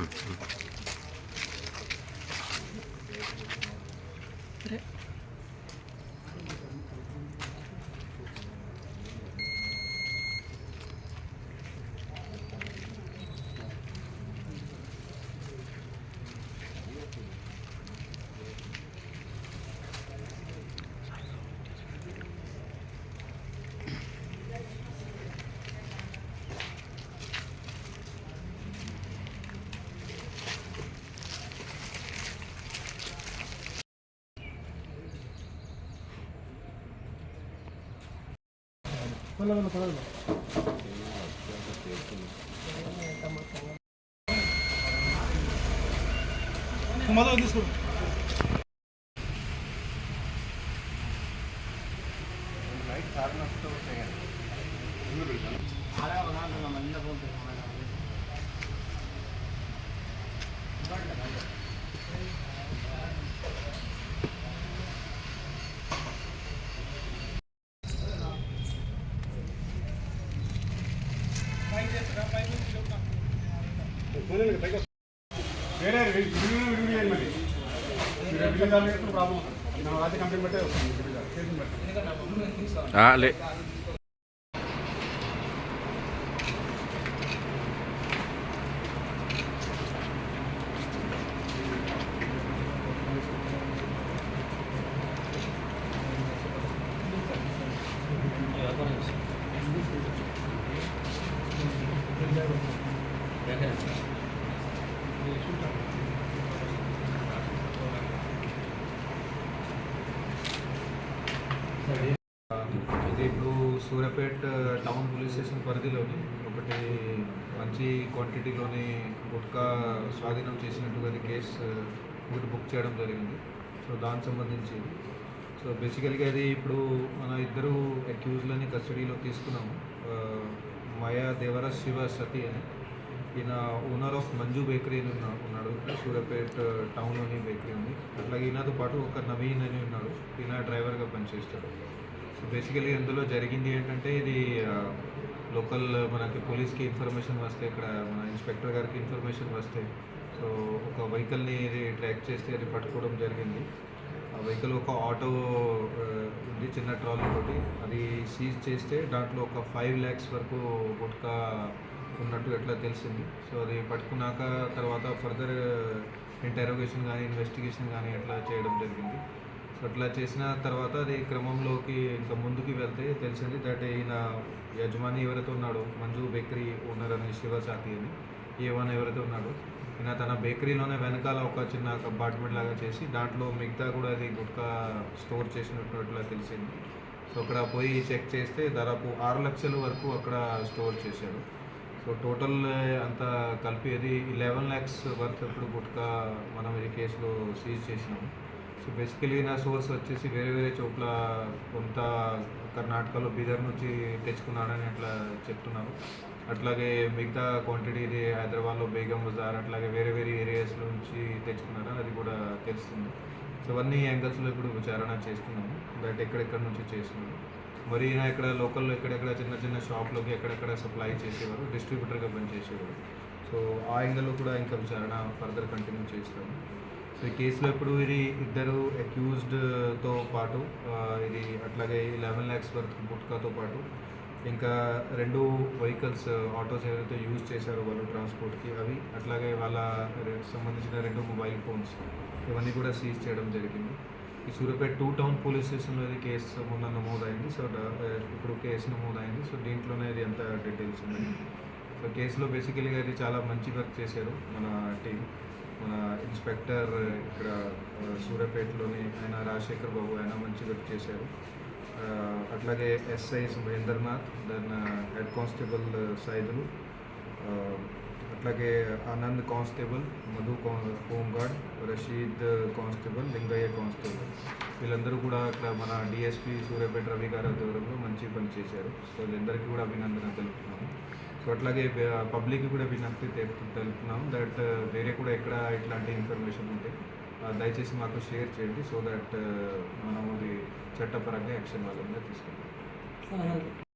Mm-hmm. మొదలు తీసుకో. వేరే విడివిడి విడివిడి చేయండి మరి మీరు విడివిడి దాని ప్రాబ్లం అవుతుంది నా కంపెనీ బట్టే వస్తుంది విడివిడి చేసిన బట్టి ఆ, లే ఇది ఇప్పుడు Suryapet uh, town police station పరిధిలోని ఒకటి మంచి క్వాంటిటీలోని గుట్కా స్వాధీనం చేసినట్టుగా అది కేసు uh, ఒకటి బుక్ చేయడం జరిగింది. సో దానికి సంబంధించి. సో బేసికల్గా అది ఇప్పుడు మన ఇద్దరు అక్యూజ్లని కస్టడీలో తీసుకున్నాము. Uh, మయా మాయా దేవరాజ్ శివ సతీ అని. ఈయన ఓనర్ ఆఫ్ మంజు బేకరీ అని ఉన్నాడు. సూర్యాపేట టౌన్లోని uh, బేకరీ ఉంది. అట్లాగే ఈయనతో పాటు ఒక నవీన్ అని ఉన్నాడు. ఈయన డ్రైవర్గా పనిచేస్తాడు. సో బేసికలీ ఇందులో జరిగింది ఏంటంటే ఇది uh, లోకల్ మనకి పోలీస్కి ఇన్ఫర్మేషన్ వస్తే ఇక్కడ మన ఇన్స్పెక్టర్ గారికి ఇన్ఫర్మేషన్ వస్తే సో ఒక వెహికల్ని ఇది ట్రాక్ చేస్తే అది పట్టుకోవడం జరిగింది. ఆ వెహికల్ ఒక ఆటో uh, ఉంది చిన్న ట్రాలీ తోటి. అది సీజ్ చేస్తే దాంట్లో ఒక ఫైవ్ ల్యాక్స్ వరకు గుట్కా ఉన్నట్టు ఎట్లా తెలిసింది. సో అది పట్టుకున్నాక తర్వాత ఫర్దర్ ఇంటరోగేషన్ కానీ ఇన్వెస్టిగేషన్ కానీ ఎట్లా చేయడం జరిగింది. సో అట్లా చేసిన తర్వాత అది క్రమంలోకి ఇంకా ముందుకు వెళ్తే తెలిసింది దట్ ఈయన యజమాని ఎవరైతే ఉన్నాడో మంజు బేకరీ ఓనర్ అని శివసాతి అని ఏవన్ ఎవరైతే ఉన్నాడో ఈయన తన బేకరీలోనే వెనకాల ఒక చిన్న కంపార్ట్మెంట్ లాగా చేసి దాంట్లో మిగతా కూడా అది గుట్కా స్టోర్ చేసినట్టు అట్లా తెలిసింది. సో అక్కడ పోయి చెక్ చేస్తే దాదాపు ఆరు లక్షల వరకు అక్కడ స్టోర్ చేశాడు సో టోటల్ uh, అంతా కలిపి అది లెవెన్ ల్యాక్స్ వర్త్ ఇప్పుడు గుట్కా మనం ఈ కేసులో సీజ్ చేసినాము. సో బేసికలీ నా సోర్స్ వచ్చేసి వేరే వేరే చోట్ల కొంత కర్ణాటకలో బీదర్ నుంచి తెచ్చుకున్నాడని అట్లా చెప్తున్నారు. అట్లాగే మిగతా క్వాంటిటీ ఇది హైదరాబాద్లో బేగం బజార్ అట్లాగే వేరే వేరే ఏరియాస్ నుంచి తెచ్చుకున్నారని అది కూడా తెలుస్తుంది. సో అవన్నీ యాంగిల్స్లో ఇప్పుడు విచారణ చేస్తున్నాము. బట్ ఎక్కడెక్కడ నుంచి చేస్తున్నాము. మరి ఈయన ఇక్కడ లోకల్లో ఎక్కడెక్కడ చిన్న చిన్న షాప్లోకి ఎక్కడెక్కడ సప్లై చేసేవారు డిస్ట్రిబ్యూటర్గా పనిచేసేవారు. సో ఆ యాంగిల్లో కూడా ఇంకా విచారణ ఫర్దర్ కంటిన్యూ చేస్తాము. సో ఈ కేసులో ఇప్పుడు ఇది ఇద్దరు అక్యూజ్డ్తో పాటు ఇది అట్లాగే లెవెన్ ల్యాక్స్ వర్త్ గుట్కాతో పాటు ఇంకా రెండు వెహికల్స్ ఆటోస్ ఏదైతే యూజ్ చేశారో వాళ్ళు ట్రాన్స్పోర్ట్కి అవి అట్లాగే వాళ్ళ సంబంధించిన రెండు మొబైల్ ఫోన్స్ ఇవన్నీ కూడా సీజ్ చేయడం జరిగింది. ఈ సూర్యాపేట టూ టౌన్ పోలీస్ స్టేషన్లో ఇది కేసు మొన్న నమోదైంది. సో ఇప్పుడు కేసు నమోదైంది. సో దీంట్లోనే ఇది అంత డీటెయిల్స్ ఉన్నాయి. సో కేసులో బేసికలీగా ఇది చాలా మంచి వర్క్ చేశారు మన టీం మన ఇన్స్పెక్టర్ ఇక్కడ సూర్యాపేటలోని ఆయన రాజశేఖర్ బాబు ఆయన మంచి వర్క్ చేశారు. అట్లాగే SI Subhendranath then head constable Saidulu. అట్లాగే Anand constable Madhu home guard Rashid constable Lingaiah constable. వీళ్ళందరూ కూడా ఇక్కడ మన డిఎస్పి సూర్యాపేట రవి గారి ఆధ్వర్యంలో మంచి పని చేశారు. సో వీళ్ళందరికీ కూడా అభినందన తెలుపుతున్నాము. సో అట్లాగే పబ్లిక్ కూడా విజ్ఞప్తి తెలుపుతున్నాము తెలుపుతున్నాం దట్ uh, వేరే కూడా ఎక్కడ ఇట్లాంటి ఇన్ఫర్మేషన్ ఉంటే దయచేసి మాకు షేర్ చేయండి సో దట్ uh, మనం అది చట్టపరంగా యాక్షన్ వాళ్ళందరూ తీసుకుంటాం.